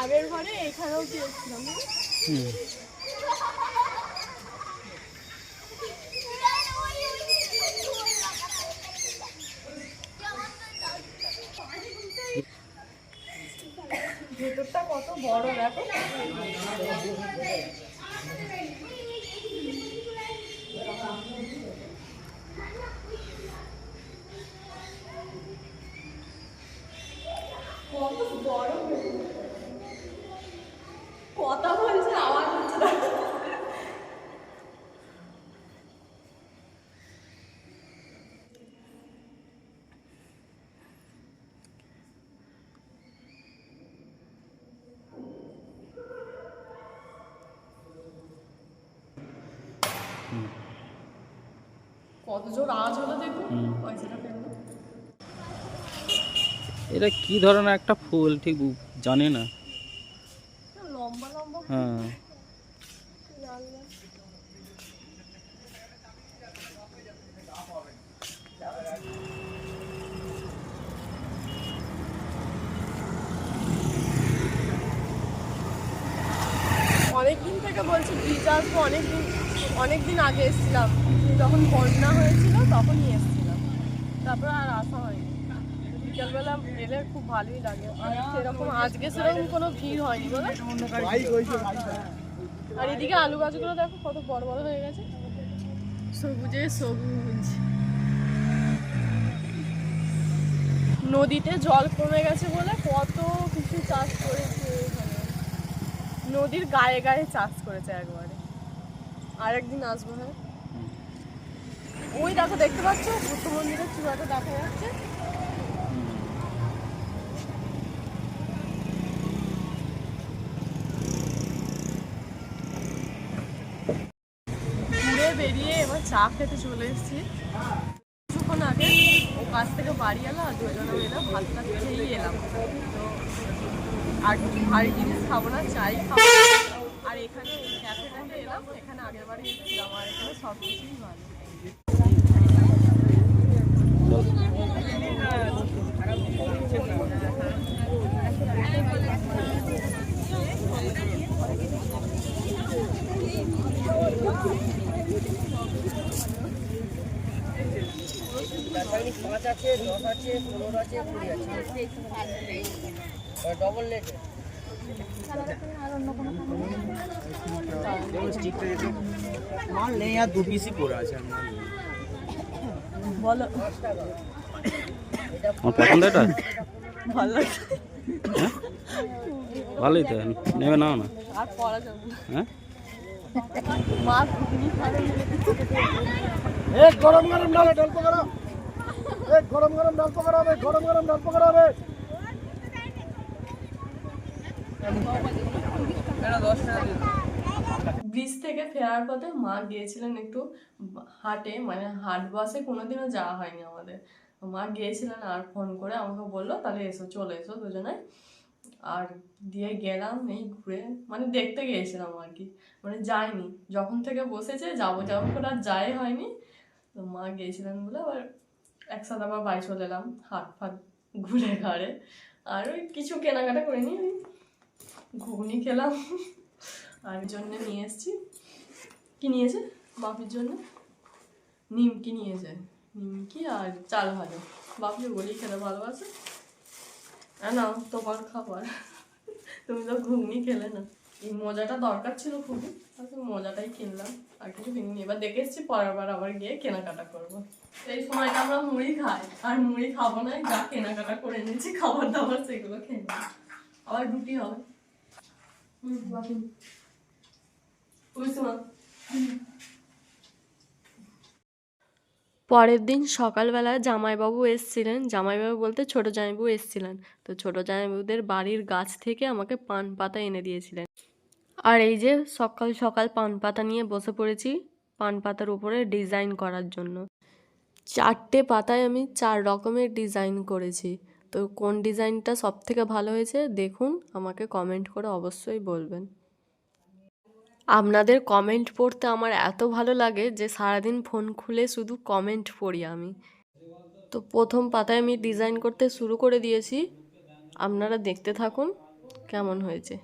আগের বারে এখানেও গিয়েছিলাম ভেতরটা কত বড় দেখো কত বড়। কথা বলছে আওয়াজ হচ্ছে না। কত জোর আওয়াজ হলো দেখুন হুম। পয়সাটা ফেলল এটা কি ধরনের একটা ফুল ঠিক জানি না। হ্যাঁ অনেকদিন থেকে বলছি ব্রিজ আসব অনেকদিন অনেকদিন আগে এসেছিলাম। যখন বন্যা হয়েছিল, তখনই এসেছিলাম। তারপর আর আসা হয়নি। খুব ভালোই লাগে। সেরকম আজকে সেরকম কোনো ভিড় হয়নি আর এদিকে আলু গাছগুলো দেখো কত হয়ে গেছে। সবুজে সবুজ। নদীতে জল কমে গেছে বলে কত কিছু চাষ করেছে নদীর গায়ে গায়ে চাষ করেছে একবারে। আর একদিন আসব হ্যাঁ। ওই দেখো, দেখতে পাচ্ছ? বুদ্ধ মন্দিরের চূড়াটা দেখা যাচ্ছে ঘুরে বেরিয়ে এবার চা খেতে চলে এসেছি। কিছুক্ষণ আগে ও কাছ থেকে বাড়ি এলো আর দুজনে মিলে ভাত টাত খেয়েই এলাম। তো আর ভারী জিনিস খাব না, চাই খাব। আর এখানে ক্যাফেটাতে এলাম, এখানে আগের বারে এসেছিলাম আর এখানে সব কিছুই ভালো পাঁচ আছে দশ আছে পনেরো আছে কুড়ি আছে ডবল মাল নেই আর দু পিসই পড়ে আছে বলো। আমার পছন্দ এটা? ভালো। হ্যাঁ? ভালোই তো নেবে নাও না। আর পড়া যাবে হ্যাঁ? মা গরম গরম ডাল পকড়া এ গরম গরম ডাল হবে গরম গরম ডাল হবে ব্রিজ থেকে ফেরার পথে মা গিয়েছিলেন একটু হাটে মানে হাট বাসে কোনোদিনও যাওয়া হয়নি আমাদের। মা গিয়েছিলেন আর ফোন করে আমাকে বলল, তাহলে এসো, চলে এসো দুজনে। আর দিয়ে গেলাম এই ঘুরে মানে দেখতে গিয়েছিলাম আর কি। মানে যাইনি, যখন থেকে বসেছে, যাব যাব করে আর যাই হয়নি। তো মা গিয়েছিলেন বলে আবার একসাথে আবার বাড়ি চলে এলাম, হাত ফাত ঘুরে ঘাড়ে। আর ওই কিছু কেনাকাটা করিনি ওই ঘুগনি খেলাম আর জন্য নিয়ে এসেছি। কি নিয়েছে বাপির জন্য? নিমকি নিয়েছে নিমকি আর চাল ভাজা। বাপি ওগুলোই খেতে ভালোবাসে? না, তোমার খাবার। তুমি তো ঘুগনি খেলে না। এই মজাটা দরকার ছিল খুবই মজাটাই কিনলাম আর কিছু কিনিনি। এবার দেখে এসছি পরের বার আবার গিয়ে কেনাকাটা করব। এই সময়টা আমরা মুড়ি খাই আর মুড়ি খাব না যা কেনাকাটা করে নিয়েছি খাবার দাবার সেগুলো খেয়ে নিই। আবার রুটি হবে। হুম। বাপি পরের দিন সকালবেলায় জামাইবাবু এসছিলেন। জামাইবাবু বলতে ছোট জামাইবাবু এসছিলেন। তো ছোট জামাইবাবুদের বাড়ির গাছ থেকে আমাকে পান পাতা এনে দিয়েছিলেন। আর এই যে সকাল সকাল পান পাতা নিয়ে বসে পড়েছি পান পাতার উপরে ডিজাইন করার জন্য। চারটে পাতায় আমি চার রকমের ডিজাইন করেছি। তো কোন ডিজাইনটা সব থেকে ভালো হয়েছে দেখুন, আমাকে কমেন্ট করে অবশ্যই বলবেন। আপনাদের কমেন্ট পড়তে আমার এত ভালো লাগে যে সারাদিন ফোন খুলে শুধু কমেন্ট পড়ি আমি। তো প্রথম পাতায় আমি ডিজাইন করতে শুরু করে দিয়েছি। আপনারা দেখতে থাকুন, কেমন হয়েছে।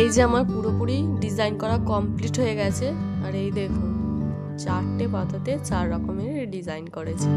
এই যে আমার পুরোপুরি ডিজাইন করা কমপ্লিট হয়ে গেছে। আর এই দেখুন, চারটে পাতাতে চার রকমের ডিজাইন করেছি।